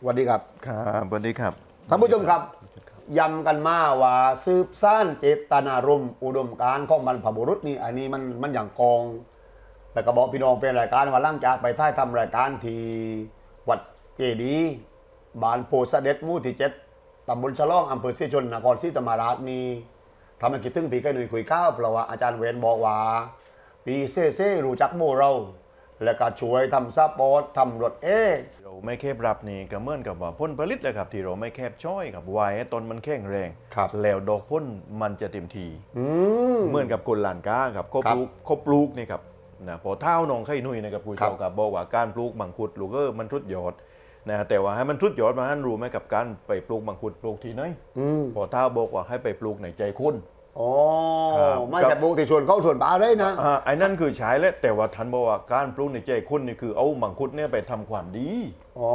สวัสดีครับ ครับสวัสดีครับ ท่านผู้ชมครับย้ำกันมาว่าสืบสร้างเจตนารมณ์อุดมการณ์ของบรรพบุรุษนี่อันนี้มันมันอย่างกองแล้วก็บอกพี่น้องเป็นรายการว่าหล่างจากไปท่ายทำรายการที่วัดเจดีย์บานโพธิ์เสด็จหมู่ที่เจ็ดตำบลฉลองอำเภอศรีชนนครศรีธรรมราชนี่ทำให้คิดถึงปีกหนุ่ยคุยข้าวเพราะว่าอาจารย์เวนบอกว่าปีเซ่เซ่รู้จักโมเรา แล้วก็ช่วยทำซัพพอร์ตทำรถเองเราไม่แคบรับนี่ก็เหมือนกับว่าพ่นผลิตเลยครับ ที่เราไม่แคบช้อยกับวายให้ต้นมันแข็งแรง ครับแล้วดอกพ่นมันจะเต็มทีอืม เหมือนกับคนลานก้าครับเขาครัปบลูกเขาปลูกนี่ครับนะพอเท้าน้องไข่นุ่ยนะครับผู้ครัชบมครับบอกว่าการปลูกมังคุดลูกเออมันทุดยอดนะแต่ว่าให้มันทุดยอดมาให้รู้ไหมกับการไปปลูกมังคุดปลูกที่ไหนอืมพอเท้าบอกว่าให้ไปปลูกในใจคุณ อ๋อครับ ไม่ใช่ปลูกที่ชวนเข้าชวนป่าเลยนะอ่าไอ้นั่นคือใช้แล้วแต่ว่าทันบอกว่าการปลูกในใจคุณนี่คือเอามังคุดเนี่ยไปทำความดีอ๋อ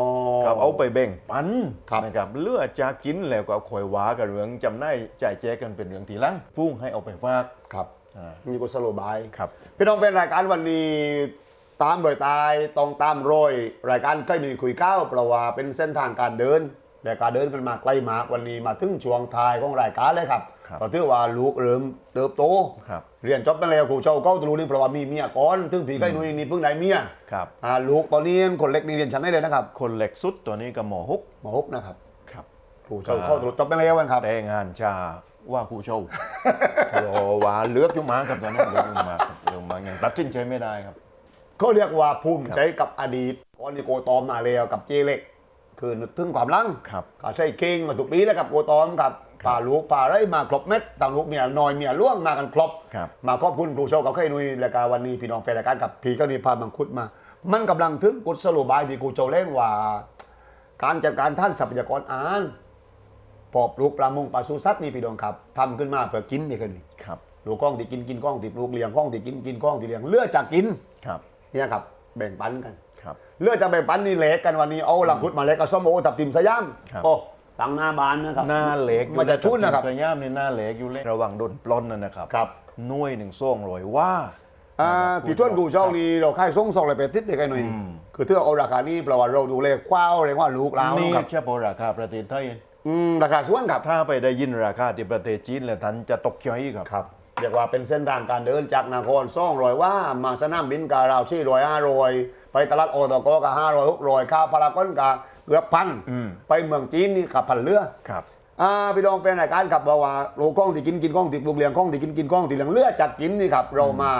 ครับเอาไปแบ่งปันครับนะครับเลือจากกินแล้วก็คอยว้ากับเรื่องจำได้จ่ายแจกกันเป็นเรื่องทีหลังพุ่งให้เอาไปฝากครับอ่ามีกุศโลบายครับพี่น้องเป็นรายการวันนี้ตามรอยตายต้องตามรอยรายการใกล้หนึ่งคุยก้าวเพราะว่าเป็นเส้นทางการเดิน และการเดินกันมาใกล้มากวันนี้มาถึงช่วงท้ายของรายการเลยครับครับก็ถือว่าลูกเริ่มเติบโต ครับ เรียนจบไปแล้วครูเจ้าเก้าตรู้นี่เพราะว่ามีเมียก่อนถึงผีใกล้หนุ่ยนี่เพิ่งได้เมียครับ อ่าลูกตอนนี้คนเล็กนี่เรียนชั้นได้เลยนะครับคนเหล็กสุดตัวนี้ก็หมอฮุกหมอฮกนะครับครับ ครูเจ้าเข้าตรู้จบไปแล้วกันครับ แต่งานชาว่าครูโชว์ รอว่าเลือกจุมาครับตอนนั้นเลือกจุมาครับเลือกมายังตัดสินใจไม่ได้ครับเขาเรียกว่าภูมิใจกับอดีตก่อนที่โกตอมมาแล้วกับเจเล็ก คือนึกถึงความหลังครับก็ใช่เก่งมาทุกปีแล้วกับโกตอมกับป่าลูกป่าไรมาครบเม็ดต่างลูกเมียน้อยเมียล่วงมากันครบครับมาขอบคุณครูโชคกับไข่นุยและการวันนี้พี่น้องแฟนรายการกับพี่ก็นี่พามังคุดมา มันกำลังถึงกุศโลบายที่ครูโจเล่งว่า การจัดการท่านทรัพยากรอ่านพอปลูกปลามงปลาสุสัตว์นี่พี่น้องครับทำขึ้นมาเพื่อกินนี่คือนี่ครับลูกกล้องที่กินกินกล้องที่ปลูกเลี้ยงกล้องที่กินกินกล้องที่เลี้ยงเลือดจากกินครับเนี่ยครับแบ่งปันกัน ครับเลือดจะแบ่งปันนี่เล็กกันวันนี้เอาลังคุดมาเล็กกับส้มโอตับทิมสยามครับโอ้ตังหน้าบานนะครับหน้าเหล็กอยู่มันจะชุนนะครับสยามนี่หน้าเหล็กอยู่เลยระวังโดนปล้นนะนะครับครับหน่วยหนึ่งส่งรอยว่าอ่าที่ชวนกูเช่านี่เราค่ายส่งสองเลยไปติดเด็กไอ้หน่อยอืมคือเทื่อเอาราคานี้เพราะว่าเราดูเลยคว้าวเลยว่าลูกเรานี่ครับเฉพาะราคาประเทศไทยอืมราคาส่วนครับถ้าไปได้ยินราคาที่ประเทศจีนแล้วท่านจะตกใจครับครับ เรียกว่าเป็นเส้นทางการเดินจากนครซ่องรอยว่ามาสนามบินการาวชี่รอยห้ารอยไปตลาดโอตกกับห้ารอยหกรอยข้าวพารากอนกับเกือบพันอืมไปเมืองจีนนี่ขับพันเรือครับอ่าพี่น้องเป็นรายการครับบอกว่าโลกล้องที่กินกินกล้องที่ปลูกเลี้ยงกล้องที่กินกินกล้องที่เลี้ยงเลือดจากกินนี่ครับเรามา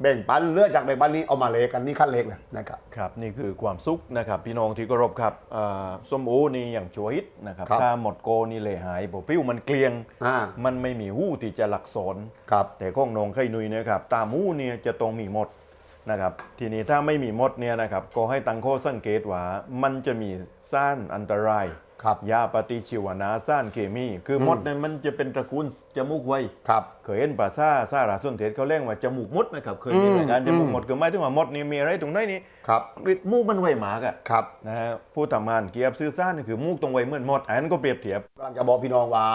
แบ่งปันเลือดจากแบ่งปันนี้เอามาเลกันนี่ขั้นเล็กเลยนะครับครับนี่คือความสุขนะครับพี่น้องที่เคารพครับอ่าส้มโอนี่อย่างชัวฮิตนะครับครับถ้าหมดโกนี่เลยหายบ่ปิ้วมันเกลียงอ่ามันไม่มีหู้ที่จะหลักสอนครับแต่ข้องนองไข่นุยเนะครับตามหู้เนี่ยจะต้องมีหมดนะครับทีนี้ถ้าไม่มีหมดเนี่ยนะครับก็ให้ตั้งข้อสังเกตว่ามันจะมีสารอันตราย ครับยาปฏิชีวนะสารเคมี คืออมมดเนี่ยมันจะเป็นตระกูลจมูกไวครับเคยเห็นภาษาซาราส้นเทศเขาเรียกว่าจมูกมดนะครับเคยมีอืมรายการจมูกอืมมดคือหมายถึงว่ามดนี่มีอะไรตรงไหนนี่ครับมูกมันไวหมากอะครับนะฮะผู้ทำงานเกียบซื้อซ่านนี่คือมูกตรงไวเหมือนมดอันนั้นก็เปรียบเทียบกำลังจะบอกพี่น้องว่า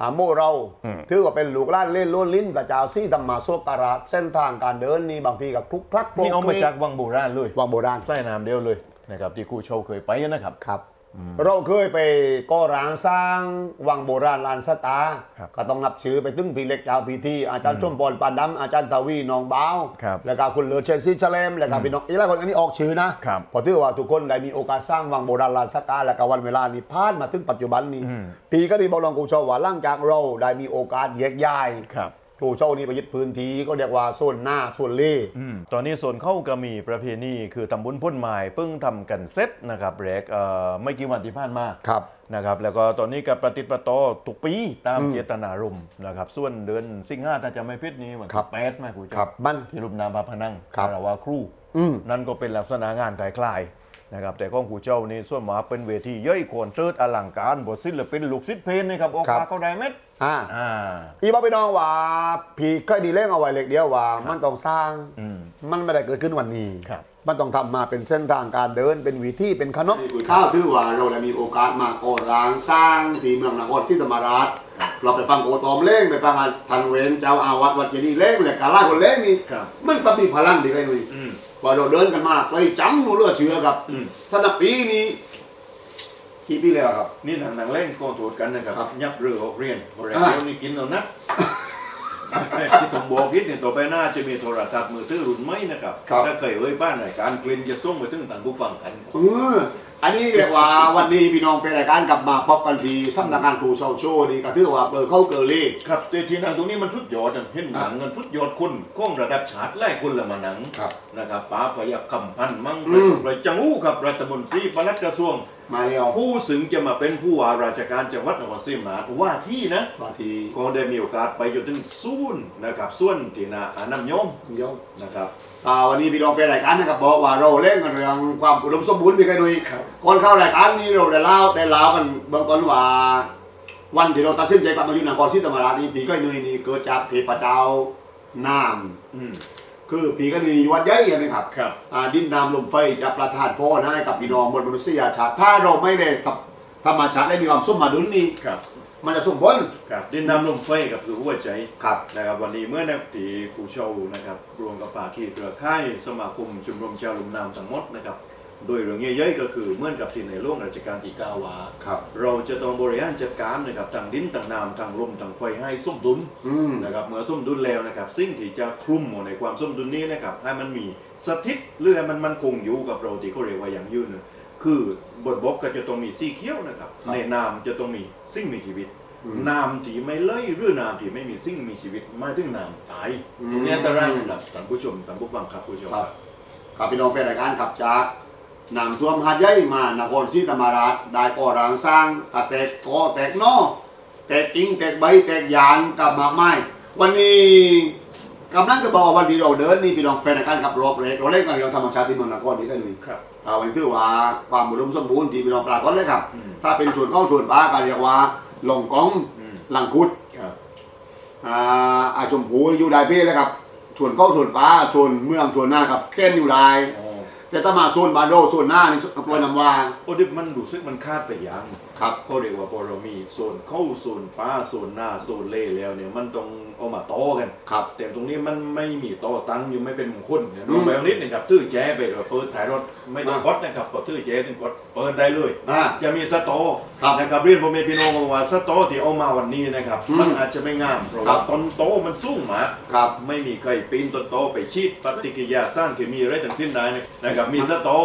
หาโมเราอืมถือว่าเป็นลูกหล้านเล่นล้วนลิ้นประจาวซี่ธรรมาโซการะเส้นทางการเดินนี่บางทีกับคลุกคลักโปรนี่เอามาคลีจากวังโบราณเลยวังโบราณไส้น้ำเดียวเลยนะครับที่ครูโชว์เคยไปนะครับครับ เราเคยไปก่อร้างสร้างวังโบราณลานสตาครับก็ต้องนับชื่อไปตึ้งพี่เล็กเจ้าพีทีอาจารย์ชมพรปานดำอาจารย์ทวีหนองบ้าวครับแล้วก็คุณเลือเชนซีเชลมแล้วก็พี่น้องอีกหลายคนอันนี้ออกชื่อนะครับพอถือว่าทุกคนได้มีโอกาสสร้างวังโบราณลานสตาแล้วก็วันเวลานี้ผ่านมาถึงปัจจุบันนี้อืมปีก็ดีบอกลองกูชาวว่าหล่างจากเราได้มีโอกาสแยกย้าย ครับครูเช่านี่ไปยึดพื้นที่ก็เรียกว่าโซนหน้าโซนเล่อืมตอนนี้ส่วนเข้าก็มีประเพณีคือตำบุญพ่นไม้เพิ่งทำกันเสร็จนะครับแรกเอ่อไม่กี่วันที่ผ่านมาครับนะครับแล้วก็ตอนนี้ก็ประติดประต่อทุกปีตามอืมเจตนารมณ์นะครับส่วนเดือนสิงหาถ้าจะไม่ผิดนี้วันครับที่แปดมาคุณครับมันที่รูปนามพระพนังครับคาราวาครูอืมนั่นก็เป็นลักษณะงานคล้ายๆ นะครับแต่ของครูเจ้านี่ส่วนมากเป็นเวทีย่อยโคนเติร์ดอลังการบทศิลปินลูกศิษย์เพลงนะครับโอครักาบเขาได้เม็ดอ่าอ่าอีบอกพี่น้องว่าพี่เคยดีเล่งเอาไว้เล็กเดียวว่า มันต้องสร้างอืมมันไม่ได้เกิดขึ้นวันนี้ครับมันต้องทำมาเป็นเส้นทางการเดินเป็นวิธีเป็นขนมข้าวถือว่าเราได้มีโอกาสมาก่อร้างสร้างที่เมืองนครศรีธรรมราชเราไปฟังโอตอมเล่งไปฟังทันเวนเจ้าอาวัดวัดเจดีย์เล่งและกาล่าคนเล่งนี่ครับมันก็มีพลังดีไงหนุ่ยอืม ว่าเราเดินกันมาไปจังเลือดเชื่อกับอืมท่านปีนี้กี่ปีแล้วครับ นี่หนังหนังเล่นก็โทษกันนะครับ ครับยับเรือออกเรียนบริอ่าเวณนี้กินเอานะ ที่ผมบอกคิดเนี่ยต่อไปหน้าจะมีโทรศัพท์มือถือรุ่นใหม่นะครับ ครับ ถ้าเคยเอ้ยบ้านไหนการกลิ่นจะส่งไปถึงต่างผู้ฟังกันเออ อันนี้เรียกว่าวันนี้พี่น้องเป็นรายการกลับมาพบกันที่สำนักงานครูเชาโชว์นี่ก็ถือว่าเปิดเข้าเกอรี่ครับแต่ที่นั่งตรงนี้มันทุดยอดอะเห็นหนังมันทุดยอดคุณข้องระดับชาติไล่คุณละมาหนังครับ นะครับป้าพยักคำพันธ์มั่งอืม ประจังหู้ครับรัฐมนตรีปลัดกระทรวง มาแล้วผู้สึงจะมาเป็นผู้ว่าราชการจังหวัดนครศรีธรรมราชว่าที่นะบางทีก็ได้มีโอกาสไปจนถึงศูนย์นะครับส่วนที่นาอาน้ำยม เดี๋ยวนะครับอ่าวันนี้พี่น้องเป็นรายการนะครับบอกว่าเราเล่นกันเรื่องความอุดมสมบูรณ์พี่กันหนุ่ยครับก่อนเข้ารายการนี้เราได้เล่าได้เล่ากันเบื้องต้นว่า วันที่เราตัดสินใจกลับมาอยู่นครศรีธรรมราชนี่พี่ก็หนุ่ยนี่เกิดจากเทพเจ้าน้อืมำคือพี่ก็หนุ่ยอยู่วัดใหญ่ใช่ไหมครับ ครับ อ่าดินน้ำลมไฟจะประทานพรให้กับพี่น้องบนมนุษยชาติถ้าเราไม่ได้ทำธรรมชาติได้มีความสมดุลนี่ครับ มันจะส่งผล ครับดินน้ำลมไฟกับคือหัวใจครับ นะครับวันนี้เมื่อนักตีครูโชว์นะครับรวมกับป่าขีเครือข่ายสมาคมชมรมชาวลุ่มน้ำทั้งหมดนะครับโดยเรื่องย่อยๆก็คือเหมื่อนกับที่ในโลกราชการที่เก้าวาครับ เราจะต้องบริหารจัดการนะครับทางดินทางน้ำทางลมทางไฟให้สมดุล อืม นะครับเมื่อสมดุลแล้วนะครับสิ่งที่จะคลุมในความสมดุลนี้นะครับให้มันมีสถิตหรือให้มันมันคงอยู่กับเราที่เขาเรียกว่าอย่างยืนน่ะ คือบทบกก็จะต้องมีสีเขียวนะครับในน้ำจะต้องมีสิ่งมีชีวิต อืมน้ำที่ไม่เล่ยหรือน้ำที่ไม่มีสิ่งมีชีวิตหมายถึงน้ำตายอืม ตรงนี้อันตรายนะครับท่านผู้ชมท่านผู้ฟังครับผู้ชมครับครับพี่น้องเป็นรายการขับจากนำท่วมหาดใหญ่มานครศรีธรรมราชได้ก่อร่างสร้างกระแตกกอแตกนอแตกกิ่งแตกใบแตกยานกับมากไม้วันนี้กำลังจะบอกว่าวันที่เราเดินนี่พี่น้องแฟนรายการขับรอบเล็กเราเล่นกันเรื่องธรรมชาติที่เมืองนครนี่กันเลยครับ อ่าวันนี้ถือว่าความอุดมสมบูรณ์ที่พี่น้องปรากฏเลยครับอืมถ้าเป็นส่วนเข้าส่วนปลาก็เรียกว่าหลงกองอืมหลังคุดครับอ่าอาชมพูอยู่ได้เพ่เลยครับส่วนเข้าส่วนปลาส่วนเมืองส่วนหน้าครับแค่นอยู่ได้อ๋อแต่ถ้ามาโซนบานโดโซนหน้านี่ปวยนำว่าโอ้ดิมันรู้สึกมันคาดไปอย่าง ครับก็เรียกว่าพอเรามีโซนเข้าโซนฟ้าโซนหน้าโซนเล่แล้วเนี่ยมันต้องเอามาต่อกันครับ แต่ตรงนี้มันไม่มีต่อตั้งอยู่ไม่เป็นมงคลเนี่ยอืน้องมแบลนิดนะครับตื้อแจ้ไปเราเปิดถ่ายรถไม่ต้องอ่ากดนะครับกดตื้อแจ้ถึงกดเปิดได้เลยอ่าจะมีสตอครับนะครับเรียนพ่อแม่พี่น้องว่าสตอที่เอามาวันนี้นะครับอืมมันอาจจะไม่งามเพราะครัว่าบ ต้นโตมันสูงมาก ครับ ไม่มีใครปีนต้นโตไปชีดปฏิกิริยาสร้างเคมีอะไรต่างๆได้นะครับมีสตอ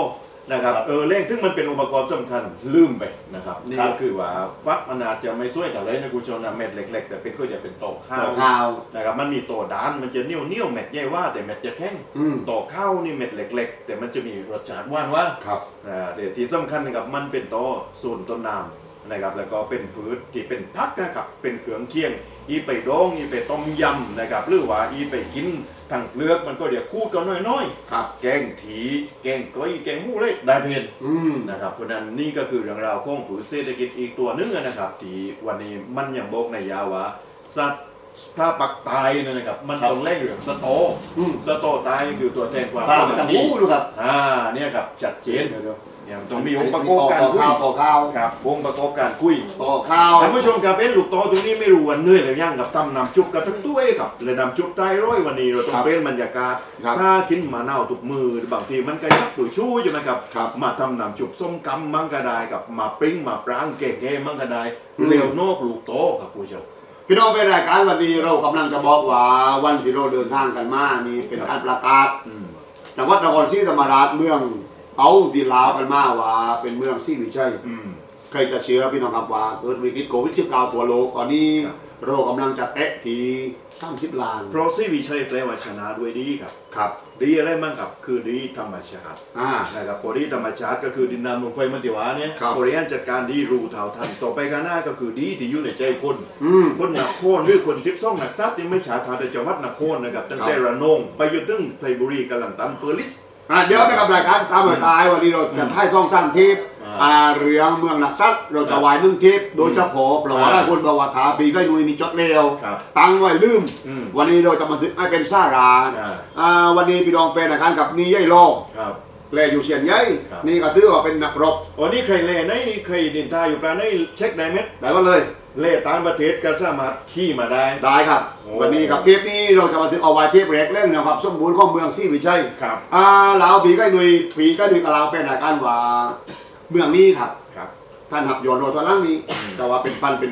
นะครับเออเร่งถึงมันเป็นอุปกรณ์สำคัญลืมไปนะครับนี่ครัก็บคือว่าฟักมันอาจจะไม่ช่วยกับอะไรนะคุณผู้ชมนะเม็ดเล็ก ๆ แต่เป็นก็จะเป็นโตข้าวข่าวนะครับมันมีโตดานมันจะเนียวเนียวๆเม็ดใหญ่ว่าแต่เม็ดจะแข็งอืม โตข้าวนี่เม็ดเล็ก ๆ แต่มันจะมีรสชาติหว่านว่า ครับ อ่าเดี๋ยวที่สำคัญนะครับมันเป็นโตส่วนต้นน้ำนะครับแล้วก็เป็นพืชที่เป็นพักนะครับเป็นเครื่องเคียง อีไปดองอีไปต้มยำนะครับหรือว่าอีไปกิน ทางเปลือกมันก็เดี๋ยวคูดกันน้อยครับๆแกงถีแกงก้อยแกงหมูเลยได้เพลินอืมนะครับเพราะฉะนั้นนี่ก็คือเรื่องราวของผืนเศรษฐกิจอีกตัวหนึงนะครับ ที่วันนี้มันยังบอกในยาว่าสัตว์ถ้าปักตายเนยนะครับ มันครับต้องเล่นเรื่องสโตอืมสโตตายนี่คือตัวแทนความข่าวสประมัจำคหูรดูครับ อ่าเนี่ยครับชัดเจนเดี๋ยว เดี๋ยวอย่างต้องมีองค์ประกอบการต่อคุยข่าวต่อข่าวครับองค์ประกอบการคุยต่อข่าวท่านผู้ชมครับเอ็นลูกโตตรงนี้ไม่รู้ว่าเหนื่อยหรือยังกับตำนำจุบกับทั้งด้วยกับเลยนำจุบใต้ร้อยวันนี้เราต้องเปลี่ยนบรรยากาศครับถ้ากินหมาเน่าทุกมือบางทีมันก็ยักตุ๋ยชู้ใช่ไหมครับครับมาทำนำจุบส้มกำมังกระไดกับมาปริ้งมาปรางเก๋ๆมังกระไดอืมเร็วนอกลูกโตครับผู้ชมพี่น้องเป็นรายการวันนี้เรากำลังจะบอกว่าวันที่เราเดินทางกันมานี่เป็นการประกาศอืมจังหวัดนครศรีธรรมราชเมือง เอาดีลาวกันมาว่าเป็นเมืองซีวิชัยอืมใครจะเชื่อพี่น้องครับว่าเกิดวิกฤตโควิด19ตัวโลก ตอนนี้ครับเรากำลังจะแตะที่30ล้านเพราะซีวิชัยแปลว่าชนะด้วยดีครับ ครับดีอะไรมั่งครับ คือดีธรรมชาติอ่า นะครับพอดีธรรมชาติก็คือดินน้ำลมไฟมันติวาเนี่ยครับ บริหารจัดการดีรู้เท่าทันต่อไปข้างหน้าก็คือดีที่อยู่ในใจคน อืม คนหนักโคนหรือคนชิปซ่องหนักซัดนี่ไม่ฉาทาแต่จังหวัดนครนะครับตั้งแต่ครับระนองไปจนถึงไทบุรีกะหลันตันเปอร์ลิส อ่าเดี๋ยวนะครับรายการตามหมายตายวันนี้เราจะท้ายซองสร้างเทปอ่าอ่าเรื่องเมืองหลักทรัพย์เราจะวายหนึ่งเทปโดยเฉพาะประวัติอ่าคนประวัติถาปีก็นุยมีจดเร็วครับตั้งไว้ลืม อืม วันนี้เราจะมาถึงให้เป็นซาราอ่า อ่าวันนี้พี่น้องเป็นรายการกับนี่ย่อยโลครับ แลอยู่เชียนใหญ่ครับ นี่ก็ถือว่าเป็นนักรบวันนี้ใครเล่ไหนนี่ใครดินทาอยู่ปลาไหนเช็คได้ไหมได้ก็เลย เล่ต่างประเทศก็สามารถขี่มาได้ ได้ครับ โอ้วันนี้กับเทปนี้เราจะมาถึงเอาไว้เทปแรกเรื่องนะครับสมบูรณ์ของเมืองซีวิชัยครับ อ่าลาวปีก็หนุยปีก็หนุยกับลาวเป็นรายการว่าเมืองนี้ครับ ครับ ท่านหับโยนโรตัวล่างนี้ แต่ว่าเป็นพันเป็น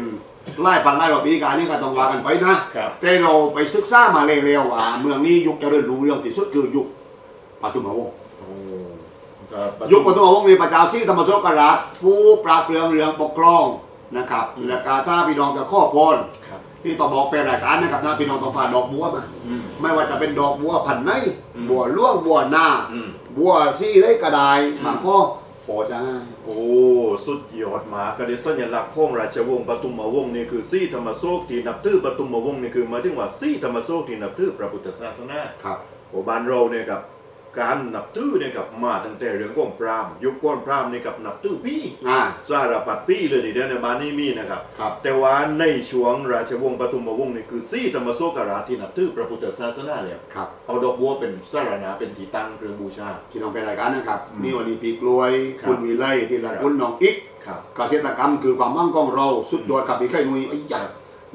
ไล่พันไล่กว่าปีการนี่ก็ต้องว่ากันไปนะครับ แต่เราไปศึกษามาเร็วๆว่าเมืองนี้ยุคเจริญรุ่งเรืองที่สุดคือยุคปฐุมวงศ์โอ้ครับยุคปฐุมวงศ์มีพระเจ้าซี่ธรรมโสกราชผู้ปราบเปรืองเรืองปกครอง นะครับและกาถ้าพี่น้องจะข้อพรครับที่ต้องบอกแฟนรายการนะครับนะพี่น้องต้องผ่านดอกบัวมาอืมไม่ว่าจะเป็นดอกบัวพันในอืมบัวล่วงบัวหน้าอืมบัวซี่เล็กกระไดบางข้อโปรจะให้โอ้สุดยอดมากก็ได้สัญลักษณ์ของราชวงศ์ปฐุมวงศ์นี่คือซี่ธรรมโศกที่นับถือปฐุมวงศ์นี่คือหมายถึงว่าซี่ธรรมโศกที่นับถือพระพุทธศาสนาครับโอ้บ้านเราเนี่ยกับ การนับถือเนี่ยกับมาตั้งแต่เรื่องของพราหมณ์ยุคก่อนพราหมณ์เนี่ยกับนับถือพี่อ่า สารพัดพี่เลยทีเดียวในบ้านนี้มีนะครับ ครับ แต่ว่าในช่วงราชวงศ์ปฐุมวงศ์นี่คือซี่ธรรมโศกราชที่นับถือพระพุทธศาสนาแล้วครับ เอาดอกบัวเป็นสารณะเป็นที่ตั้งเครื่องบูชาพี่น้องแฟนรายการนะครับ อืมนี่วันนี้ปีกลวย ครับ คุณวิไลที่ละครับคุณน้องอิกครับ เกษตรกรรมคือความมั่งของเรา สุดยอดกับพี่ไข่นุยไอ้ใหญ่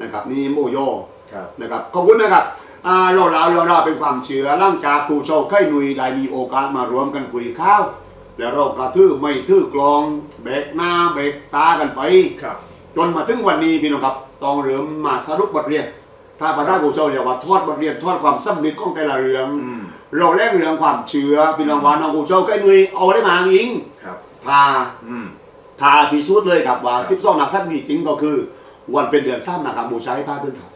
นะครับ นี่โมโยครับ นะครับ ขอบคุณนะครับ อ่าเราเราเราเราเป็นความเชื่อหล่างจากครูโชว์ไข่นุยได้มีโอกาสมารวมกันคุยข้าว แล้วเรากระทือไม่ทือกลองเบรกหน้าเบรกตากันไป ครับ จนมาถึงวันนี้พี่น้องครับต้องเริ่มมาสรุปบทเรียน ถ้าภาษาครูโชว์เรียกว่าทอดบทเรียนทอดความสำนึกของแต่ละเรื่อง อืม เราแลกเรื่องความเชื่อพี่น้องว่าน้องครูโชว์ไข่นุยเอาได้มาอ้างอิงครับทาอืม ทาพิสูจน์เลยครับว่า ครับ 12 นักสัตว์มีจริงก็คือ วันเป็นเดือนสามนะครับบูชาให้พระเดินทางครับ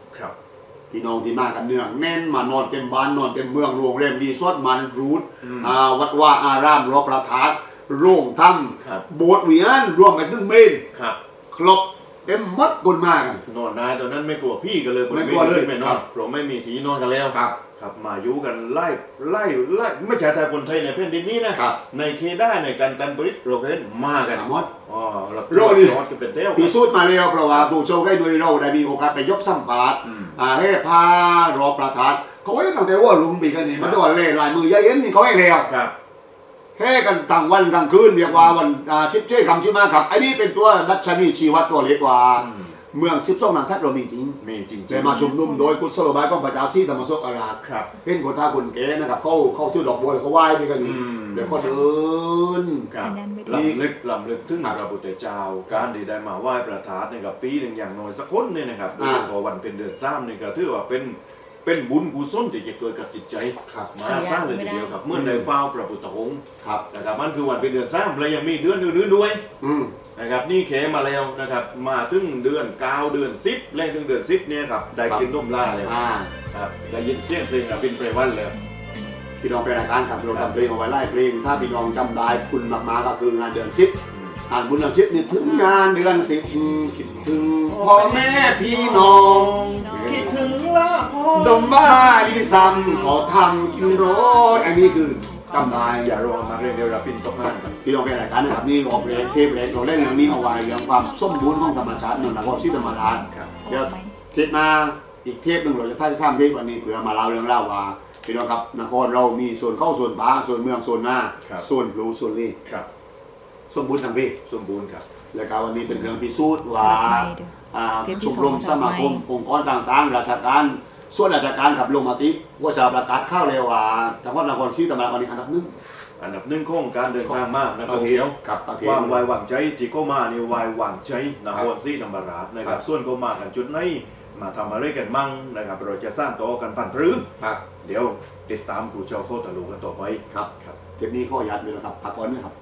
พี่น้องที่มากันเนืองแน่นมานอนเต็มบ้านนอนเต็มเมืองโรงแรมดีสวดมันรูทอืมอ่าวัดว่าอารามรอประทานโรงถ้ครับำโบสถ์เวียนรวมกันถึงเมนครับ ครบเต็มหมัดคนมากัน นอนได้ตอนนั้นไม่กลัวพี่กันเลยไม่กลัวเลยไม่นครัอนบเพราะไม่มีที่นอนกันแล้ว ครับ ครับมาอยู่กันไล่ไล่ไล่ไม่ใช่แต่คนไทยในแผ่นดินนี้นะครับในเคด้าในการตันบริษโรเวนมากันหมดอ๋อแล้วโรนี่รอดกันเป็นเต้วพิสูจน์มาแล้วเพราะว่าผู้โชคให้ด้วยเราได้มีโอกาสไปยกสัมภาษณ์อืมอ่าให้พารอประทานเขาให้ตั้งแต่ว่าลุงปีกันนี่มันตัวเล่ลายมือยายเอ็นนี่เขาให้แล้วครับแค่กันต่างวันต่างคืนเรียกว่าวันอ่าชิปเช่คำชิมาครับไอ้นี่เป็นตัวดัชนีชีวัดตัวเล็กกว่าอืม เมืองสิบสองนางซัดเรามีจริงมีจริงๆ แต่มาชุมนุมโดยกุศโลบายของพระเจ้าซี่ธรรมโสกราชครับเป็นคนท่าคนเก๋นะครับ เขาเขาถือดอกบัวแล้วเขาไหว้ด้วยกันนี่อืม เดี๋ยวก็เดิน ครับสัญญาณไม่ดีลำลึกลำลึกถึงครับพระพุทธเจ้า การที่ได้มาไหว้ประทานในกับปีหนึ่งอย่างน้อยสักคนเนี่ยนะครับโดยอ่า เฉพาะวันเป็นเดือนสามนี่ก็ถือว่าเป็น เป็นบุญกุศลที่จะเกิดกับจิตใจครับ มาสร้างเลยทีเดียวครับเมื่อได้เฝ้าพระพุทธองค์ครับ นะครับมันคือวันเป็นเดือนสามและยังมีเดือนอื่นๆด้วย อืม นะครับนี่เขมาแล้วนะครับมาถึงเดือนเก้าเดือนสิบแรกถึงเดือนสิบเนี่ยครับได้กินนมล่าเลยอ่า ครับได้ยินเสียงเพลงกับบินไปวันเลยพี่น้องเป็นรายการครับเราทำเพลงเอาไว้ไล่เพลง ถ้าพี่น้องจำได้คุณมากๆก็คืองานเดือนสิบอืมอ่านบุญเดือนสิบนี่ถึงงานเดือนสิบคิด ถึงพ่อแม่พี่น้อง คิดถึงละพ่อดมบ้าดีซ้ำขอทำกินโรยอันนี้คือจำได้อย่ารอมาเรียนเดียวรับบินตกงานครับพี่น้องเป็นรายการนะครับนี่รอกเรนเทปเรนเราเล่นเรื่องนี้เอาไว้เรื่องความสมบูรณ์ของธรรมชาตินนทนครศรีธรรมราชครับเดี๋ยวเทปหน้าอีกเทปหนึ่งเราจะท่านสร้างเทปวันนี้เผื่อมาเล่าเรื่องเล่าวว่าพี่น้องครับนครเรามีส่วนเข้าส่วนป่าส่วนเมืองส่วนหน้าครับส่วนพลูส่วนนี้ครับ สมบูรณ์ทั้งพี่สมบูรณ์ครับ และการวันนี้เป็นเรื่องพิสูจน์สว่าลับไม้เด้ออ่าเทปที่ชมรมสสองมาคมสลับไม้องค์กรต่างๆ ราชการส่วนราชการขับลงมติว่าจะประกาศเข้าเร็วว่าจังหวัดนครศรีธรรมราชวันนี้อันดับหนึ่งอันดับหนึ่งของการเดินทางมากนักประท่องเทศเที่ยวกับประเทศความไวายหวังใจที่เข้ามานี่ไวายหวังใจนครศรีธรรมราชนะคครัรับบส่วนเขามากันจุดไหนมาทำอะไรกันมั่งนะครับเราจะสร้างต่อกันปันพรื้ครับเดี๋ยวติดตามครูเจ้าเข้าตะลุกันต่อไปครับครับเทปนี้ข้อยัดไปแล้วครับพักก่อนนะครับ